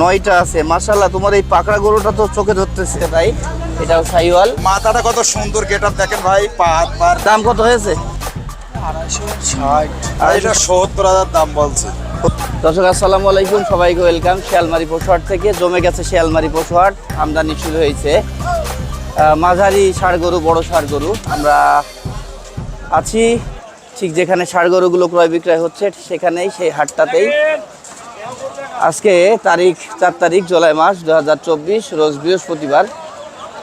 নয়টা আছে। মাশাল্লাহ তোমার এই পাকড়া গরুটা তো চোখে ধরতেছে তাই এটাও সাইওয়াল। মাথাটা কত সুন্দর গেট আপ দেখেন ভাই পা হাত দাম কত হয়েছে? ষাট। এটা সত্তর হাজার দাম বলছে। দর্শক আসসালামু আলাইকুম সবাইকে ওয়েলকাম। শিয়ালমারি পশুহাট থেকে জমে গেছে শিয়ালমারি পশুহাট আমদানি শুরু হয়েছে। মাঝারি ষাড় গরু বড় ষাড় গরু। আমরা আছি ঠিক যেখানে ষাড় গরুগুলো ক্রয় বিক্রয় হচ্ছে সেখানেই সেই হাটটাতেই। আজকে তারিখ চার তারিখ জুলাই মাস দু হাজার চব্বিশ রোজ বৃহস্পতিবার।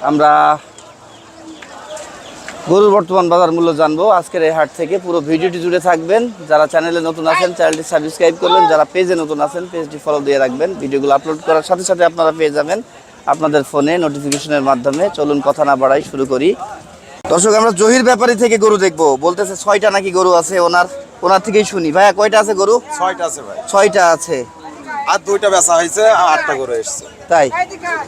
আমরা গরুর বর্তমান বাজার মূল্য জানব। আজকের এই হাট থেকে পুরো ভিডিওটি জুড়ে থাকবেন। যারা চ্যানেলে নতুন আছেন চ্যানেলটি সাবস্ক্রাইব করবেন। যারা পেজে নতুন আছেন পেজটি ফলো দিয়ে রাখবেন। ভিডিওগুলো আপলোড করার সাথে সাথে আপনারা পেয়ে যাবেন আপনাদের ফোনে নোটিফিকেশনের মাধ্যমে। চলুন কথা না বাড়াই শুরু করি। দর্শক আমরা জহির ব্যাপারী থেকে গরু দেখব। বলতেছে ছয়টা নাকি গরু আছে? ওনার ওনার থেকেই শুনি। ভাইয়া কয়টা আছে গরু? ছয়টা আছে ভাই। ছয়টা আছে। আর দুইটা বেচা হয়েছে আর আটটা করে এসছে। তাই?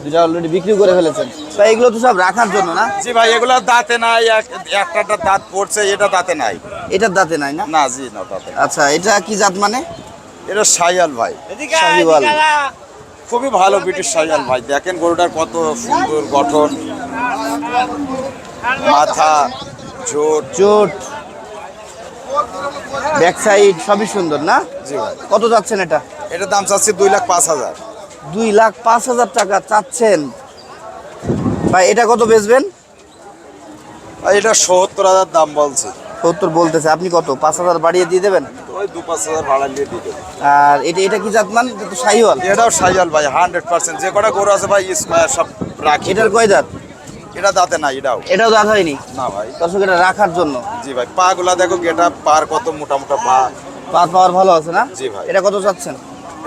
দুটা অলরেডি বিক্রি করে ফেলেছেন। তাই এগুলো তো সব রাখার জন্য না? জি ভাই এগুলো দাঁতে নাই এক- একটা দাঁত পড়ছে এটা দাঁতে নাই। এটার দাঁতে নাই না? না জি না দাঁতে আচ্ছা এটা কি জাত মানে? এটা সাইয়াল ভাই। শাহিওয়াল। খুবই ভালো ব্রিটিশ সাইয়াল ভাই। দেখেন গরুটার কত সুন্দর গঠন। মাথা জোট চোট ব্যাক সাইড সবই সুন্দর না? জি ভাই। কত যাচ্ছেন এটা? এটার দাম চাচ্ছি দুই লাখ পাঁচ হাজার। দুই লাখ পাঁচ হাজার টাকা চাচ্ছেন। ভাই এটা কত বেচবেন? এটা সত্তর হাজার দাম বলছে। সত্তর বলতেছে আপনি কত? পাঁচ হাজার বাড়িয়ে দিয়ে দেবেন? ওই দু পাঁচ হাজার ভাড়া দিয়ে দেবো। আর এটা এটা কি জাতমান এটা তো শাহিওয়াল এটাও সাইয়াল ভাই হান্ড্রেড পার্সেন্ট। যে কটা গরু আছে ভাই সব রাখি। এটার কয় দাঁত এটা দাঁতে নাই এটাও। এটাও দাঁত হয়নি? না ভাই। দর্শক এটা রাখার জন্য। জি ভাই পা গুলা দেখো গেটা পার কত মোটা মোটা পা পার পাওয়ার ভালো আছে না? জি ভাই। এটা কত চাচ্ছেন?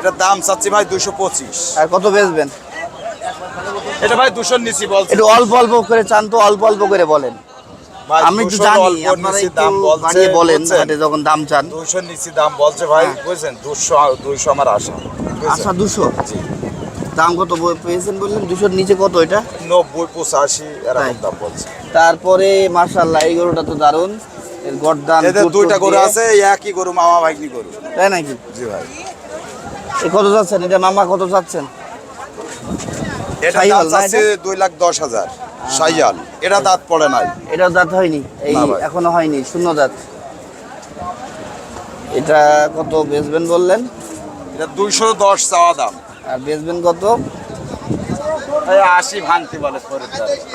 এটার দাম চাচ্ছি ভাই দুশো পঁচিশ। আর কত বেচবেন? এটা ভাই দুশোর নিচি বলছে। একটু অল্প অল্প করে চান তো অল্প অল্প করে বলেন। আমি তো জানি আপনারা দাম বাড়িয়ে বলেন বুঝছেন? যখন দাম চান। দুশোর নিচি দাম বলছে ভাই হ্যাঁ। বুঝছেন? দুশো দুইশো আমার আশা? আচ্ছা দুশো? জি। দাম কত পেয়েছেন বললেন? দুশোর নিচে কত এটা? নব্বই পঁচাশি এরকম তাই। দাম বলছে। তারপরে মার্শাল্লাহ এই গরুটা তো দারুণ। এর এদের টুট দুইটা গরু। আছে একই গরু মামা ভাগ্নি গরু। তাই নাকি? জি ভাই। কত যাচ্ছেন? এটা মামা কত যাচ্ছেন? এটা দুই লাখ দশ হাজার। সাইয়াল এটা দাঁত পড়ে নাই। এটাও দাঁত হয়নি এই এখনও হয়নি শূন্য দাঁত। এটা কত বেচবেন বললেন? এটা দুইশো দশ চাওয়া দাম। আর বেচবেন কত? আশি ভাঙতি বলে।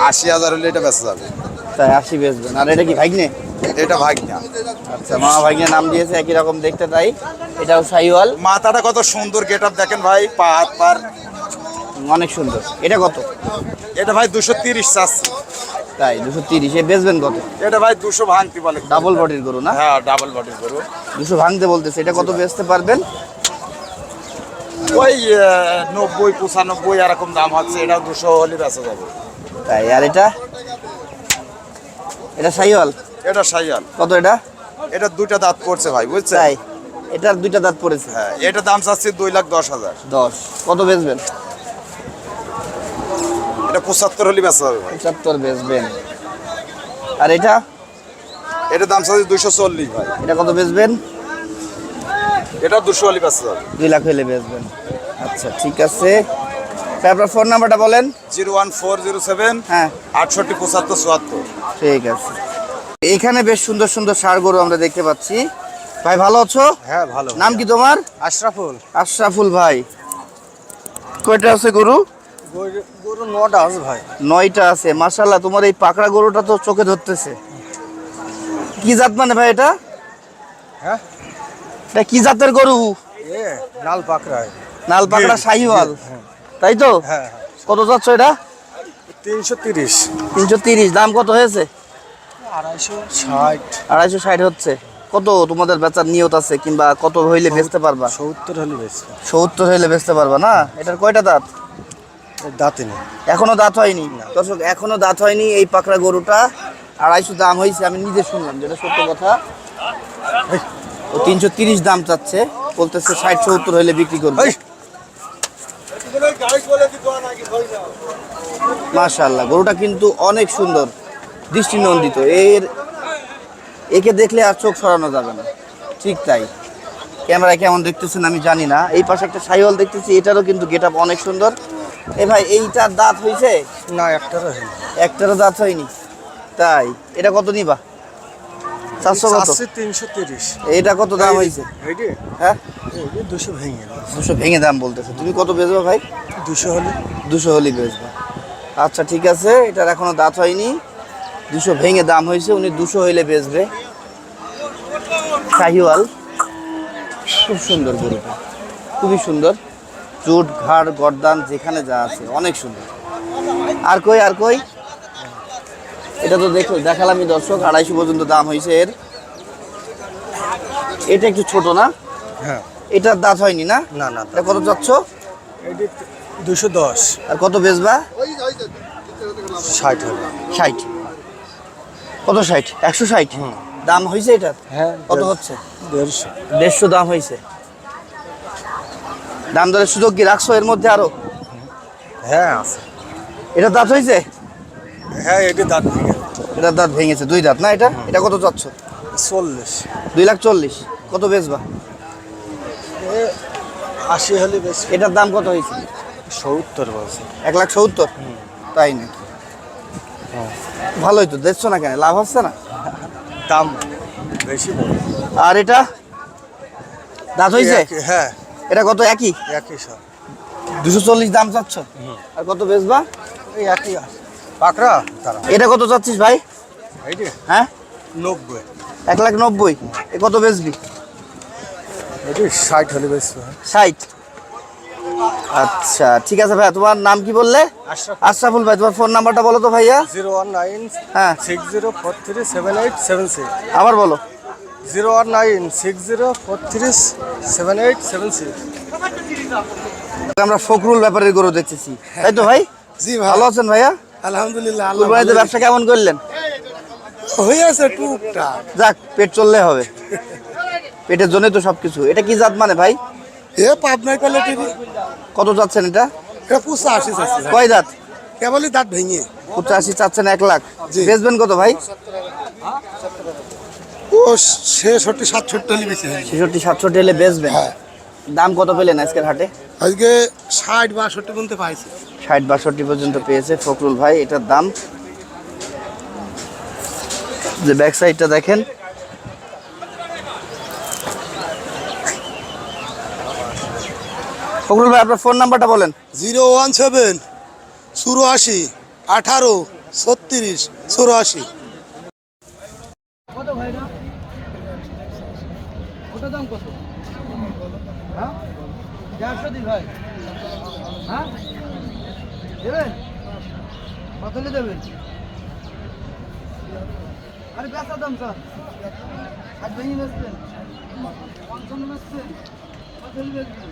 আশি হাজার হলে এটা বেচা যাবে। তাই আশি বেচবেন। আর এটা কি ভাগ্নে? এটা ভাগনা। আচ্ছা মামা ভাগ্নে নাম দিয়েছে একই রকম দেখতে তাই। এটাও সাইওয়াল। মাথাটা কত সুন্দর গেট আপ দেখেন ভাই পা হাত পার। অনেক সুন্দর। এটা কত? এটা ভাই দুশো তিরিশ চাচ্ছি। তাই দুশো তিরিশ। বেচবেন কত? এটা ভাই দুশো ভাঙতি বলে। ডাবল বডির গরু না? হ্যাঁ ডাবল বডির গরু। দুশো ভাঙতে বলতেছে এটা কত বেচতে পারবেন? ওই নব্বই পঁচানব্বই এরকম দাম হচ্ছে এটা দুশো হলে বেচা যাবে। তাই আর এটা? এটা সাইওয়াল? এটা সাইয়াল কত এটা? এটা দুইটা দাঁত পড়ছে ভাই বুঝছেন? তাই? এটার দুইটা দাঁত পড়েছে? হ্যাঁ এটা দাম চাচ্ছি দুই লাখ দশ হাজার। দশ। কত বেচবেন? এটা পঁচাত্তর হলে বেচা যাবে পঁচাত্তর বেচবেন। আর এটা? এটা দাম চাচ্ছি দুশো চল্লিশ ভাই। এটা কত বেচবেন? এটা দুশো হলে বেচা যাবে। দুই লাখ হলে বেচবেন। আচ্ছা ঠিক আছে। আপনার ফোন নাম্বারটা বলেন। Zero one four zero seven হ্যাঁ। আটষট্টি পঁচাত্তর চুয়াত্তর। ঠিক আছে। এখানে বেশ সুন্দর সুন্দর ষাড় গরু আমরা দেখতে পাচ্ছি। ভাই ভালো আছো? হ্যাঁ ভালো। নাম কি তোমার? আশরাফুল। আশরাফুল ভাই। কয়টা আছে গরু? গরু নটা আছে ভাই। নয়টা আছে। মাশাল্লাহ তোমার এই পাকড়া গরুটা তো চোখে ধরতেছে। কি জাত মানে ভাই এটা? হ্যাঁ? এটা কি জাতের গরু? এ লাল পাকড়া। নাল পাকড়া শাহিওয়াল। তাই তো? হ্যাঁ। কত যাচ্ছ এটা? তিনশো তিরিশ। তিনশো তিরিশ। দাম কত হয়েছে? আড়াইশো ষাট। আড়াইশো ষাট হচ্ছে। কত তোমাদের বেচার নিয়ত আছে কিংবা কত হইলে বেচতে পারবা? সত্তর হলে বেশি সত্তর হইলে বেচতে পারবা না? এটার কয়টা দাঁত? দাঁতে নেই। এখনও দাঁত হয়নি। দর্শক এখনও দাঁত হয়নি এই পাকড়া গরুটা। আড়াইশো দাম হয়েছে আমি নিজে শুনলাম যেটা সত্য কথা। ও তিনশো তিরিশ দাম চাচ্ছে বলতেছে ষাট সত্তর হইলে বিক্রি করবে। মাশাল্লাহ গরুটা কিন্তু অনেক সুন্দর। দৃষ্টিনন্দিত। এর একে দেখলে আর চোখ সরানো যাবে না। ঠিক তাই। ক্যামেরা কেমন দেখতেছেন আমি জানি না। এই পাশে একটা সাইওয়াল দেখতেছি এটারও কিন্তু গেট অনেক সুন্দর। এ ভাই এইটার দাঁত হয়েছে না একটারও একটারও দাঁত হয়নি। তাই এটা কত নিবা? চারশো কত? তিনশো তিরিশ। এটা কত দাম হয়েছে হ্যাঁ? দুশো ভেঙে দুশো ভেঙে দাম বলতেছে। তুমি কত বেচবা ভাই? দুশো হলে। দুশো বেচবা। আচ্ছা ঠিক আছে। এটার এখনও দাঁত হয়নি। দুশো ভেঙে দাম হয়েছে উনি দুশো হইলে বেচবে। শাহিওয়াল খুব সুন্দর গরুটা। খুবই সুন্দর। চোট ঘাড় গরদান যেখানে যা আছে অনেক সুন্দর। আর কই আর কই? এটা তো দেখো দেখালামই দর্শক আড়াইশো পর্যন্ত দাম হয়েছে এর। এটা একটু ছোট না? হ্যাঁ। এটার দাঁত হয়নি না? না না এটা কত চাচ্ছ? দুশো দশ। আর কত বেচবা? ষাট হবে ষাট। কত ষাট? একশো ষাট? দাম হয়েছে এটার হ্যাঁ কত হচ্ছে? দেড়শো। দেড়শো দাম হয়েছে দাম দরের সুযোগ কি রাখছো এর মধ্যে আরও? হ্যাঁ আছে। এটা দাঁত হয়েছে হ্যাঁ এটি দাঁত ভেঙে এটার দাঁত ভেঙেছে দুই দাঁত না এটা? এটা কত চাচ্ছ? চল্লিশ। দুই লাখ চল্লিশ। কত বেচবা? আশি হলে বেশি এটার দাম কত হয়েছে সত্তর বলছে। এক লাখ সত্তর? তাই নাকি? ভালোই তো দেখছ না কেন? লাভ হচ্ছে না? দাম বেশি আর এটা? দাঁত হয়েছে হ্যাঁ। এটা কত একই? একই সব। দুশো চল্লিশ দাম চাচ্ছ? আর কত বেচবা? এই একই পাকড়া? তারা এটা কত চাচ্ছিস ভাই? হ্যাঁ? নব্বই। এক লাখ নব্বই। এ কত বেচবি? ষাট হলে বেশি ষাট। আচ্ছা ঠিক আছে ভাইয়া তোমার নাম কি বললে? আশরাফুল। ভাই তোমার ফোন নাম্বারটা বলো তো ভাইয়া। জিরো ওয়ান নাইন হ্যাঁ six zero four three seven eight seven six. আবার বলো। Zero one nine six zero four three seven eight seven six. আমরা ফখরুল ব্যাপারের গরু দেখতেছি। তাই তো ভাই? জি ভালো আছেন ভাইয়া? আলহামদুলিল্লাহ কুরবানিতে ব্যবসা কেমন করলেন? হয়ে আছে টুকটাক। যাক পেট চললে হবে। পেটের জন্যই তো সবকিছু। এটা কি জাত মানে ভাই? এ কত চাচ্ছেন এটা? এটা আসিস আছে কয় দাঁত? কেবলই দাঁত ভেঙে। পঁচাশি চাচ্ছেন এক লাখ। বেচবেন কত ভাই? ও ছেষট্টি সাতষট্টি হলে বেশি ছেষট্টি সাতষট্টি হলে বেচবেন? হ্যাঁ। দাম কত পেলেন আজকের হাটে? আজকে ষাট বাষট্টি পর্যন্ত পাইছি। ষাট বাষট্টি পর্যন্ত পেয়েছে ফখরুল ভাই এটার দাম। যে ব্যাক সাইডটা দেখেন ফখরুল ভাই আপনার ফোন নাম্বারটা বলেন। জিরো ওয়ান সেভেন চুরাশি আঠারো ছত্রিশ চুরাশি। ওটা দাম কত? হ্যাঁ? হ্যাঁ? আরে বেচা দাম স্যার। আজ ভেঙে বেচবেন। পঞ্চান্ন বেচবেন। কত বেচবেন আপনার সাহেবাল আপনার সাহেবাল তিনি ষাট ভেঙে বেচবেন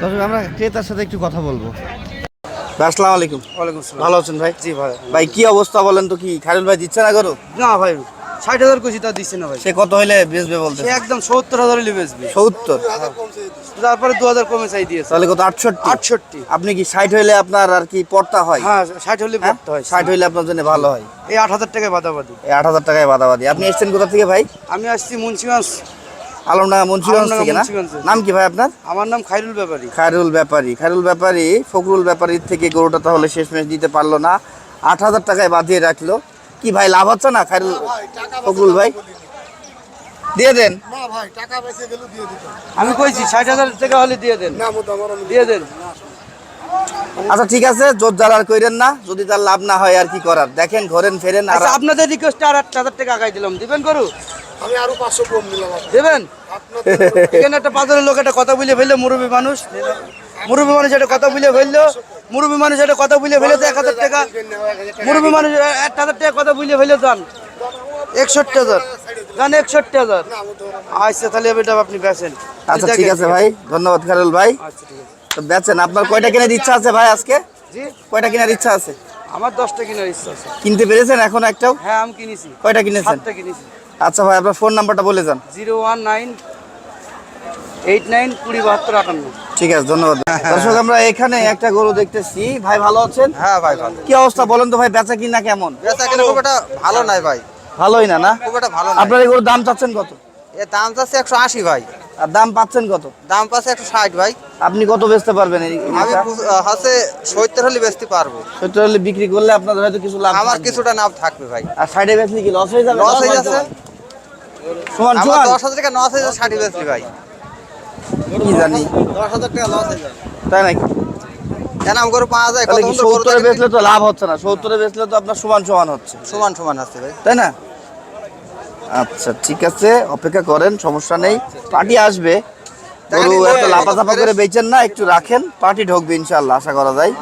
দর্শক আমরা ক্রেতার সাথে একটু কথা বলব। আসসালামু আলাইকুম। ওয়ালাইকুম আসসালাম। ভালো আছেন ভাই? জি ভাই। ভাই কি অবস্থা বলেন তো কি? খায়রুল ভাই দিচ্ছে না করো না ভাই ষাট হাজার কুচি তা দিচ্ছে না ভাই। সে কত হইলে বেচবে বলতে সে একদম সত্তর হাজার হলে বেচবি। সত্তর? তারপরে দু হাজার কমে চাই দিয়েছে। তাহলে কত? আটষট্টি? আটষট্টি। আপনি কি ষাট হইলে আপনার আর কি পড়তা হয়? হ্যাঁ ষাট হলে হ্যাঁ? পড়তে হয়। ষাট হইলে আপনার জন্য ভালো হয়। এই আট হাজার টাকায় বাদাবাদি। এই আট হাজার টাকায় বাদাবাদি। আপনি এসছেন কোথা থেকে ভাই? আমি আসছি মুন্সিগঞ্জ। আলমডাঙ্গা মুন্সিগঞ্জ থেকে না? নাম কি ভাই আপনার? আমার নাম খাইরুল ব্যাপারী। খায়রুল ব্যাপারী। খায়রুল ব্যাপারী ফখরুল ব্যাপারীর থেকে গরুটা তাহলে শেষমেশ দিতে পারল না। আট হাজার টাকায় বাঁধিয়ে রাখল। কি ভাই লাভ হচ্ছে না খায়রুল ফখরুল ভাই? দিয়ে দেন। না ভাই টাকা বেঁচে গেলে দিয়ে দিতে আমি কইছি ষাট হাজার টাকা হলে দিয়ে দেন। দিয়ে দেন। আচ্ছা ঠিক আছে জোর জালার কইরেন না যদি তার লাভ না হয় আর কি করার। দেখেন ঘরেন ফেরেন আর আচ্ছা আপনাদের রিকোয়েস্ট আর আট হাজার টাকা আগাই দিলাম। দিবেন করু আমি আরও পাঁচশো কম দিলাম দেবেন? এখানে একটা পাথরের লোক একটা কথা বলে ফেলল মুরব্বী মানুষ। মুরব্বী মানুষ একটা কথা বলে ফেলল। মুরব্বী মানুষ একটা কথা বলে ফেলে এক হাজার টাকা। মুরব্বী মানুষ এক হাজার টাকা কথা বলে ফেলে যান একষট্টি হাজার। যান একষট্টি হাজার। আচ্ছা তাহলে এটা আপনি বেছেন আচ্ছা ঠিক আছে ভাই। ধন্যবাদ খারুল ভাই। আচ্ছা তো বেচেন আপনার কয়টা কেনার ইচ্ছা আছে ভাই আজকে? জি? কয়টা কেনার ইচ্ছা আছে? আমার দশটা কেনার ইচ্ছা আছে। কিনতে পেরেছেন এখন একটাও? হ্যাঁ আমি কিনেছি। কয়টা কিনেছেন? কিনেছি। আচ্ছা ভাই আপনার ফোন নাম্বারটা বলে যান। Zero one nine eight nine কুড়ি বাহাত্তর আটান্ন। ঠিক আছে ধন্যবাদ। দর্শক আমরা এখানে একটা গরু দেখতেছি। ভাই ভালো আছেন? হ্যাঁ ভাই ভালো। কি অবস্থা বলেন তো ভাই বেচা কিনা কেমন? বেচা কিনা খুব একটা ভালো নাই ভাই। ভালোই না না? খুব একটা ভালো আপনার এই গরুর দাম চাচ্ছেন কত? এর দাম চাচ্ছে একশো আশি ভাই। আর দাম পাচ্ছেন কত? দাম পাচ্ছে একশো ষাট ভাই। আপনি কত বেচতে পারবেন এই আমি সত্তর হলে বেচতে পারব। সেটা হলে বিক্রি করলে আপনাদের হয়তো কিছু লাভ আমার কিছুটা নাম থাকবে ভাই। আর সাইডে বেচলে কি লস হয়ে যাবে? লস হয়ে যাচ্ছে। সমান আমার সমান দশ হাজার টাকা লস হয়ে যাচ্ছে ষাট বেচলি ভাই। কি জানি। দশ হাজার টাকা লস হয়ে যায় তাই নাকি পাওয়া যায় কত সত্তরে বেচলে তো লাভ হচ্ছে না। সত্তরে বেচলে তো আপনার সমান সমান হচ্ছে। সমান সমান আছে ভাই। তাই না? আচ্ছা ঠিক আছে অপেক্ষা করেন সমস্যা নেই। পার্টি আসবে। গরু এত লাফাঝাফা করে বেচেন না একটু রাখেন। পার্টি ঢুকবে ইনশাল্লাহ আশা করা যায়।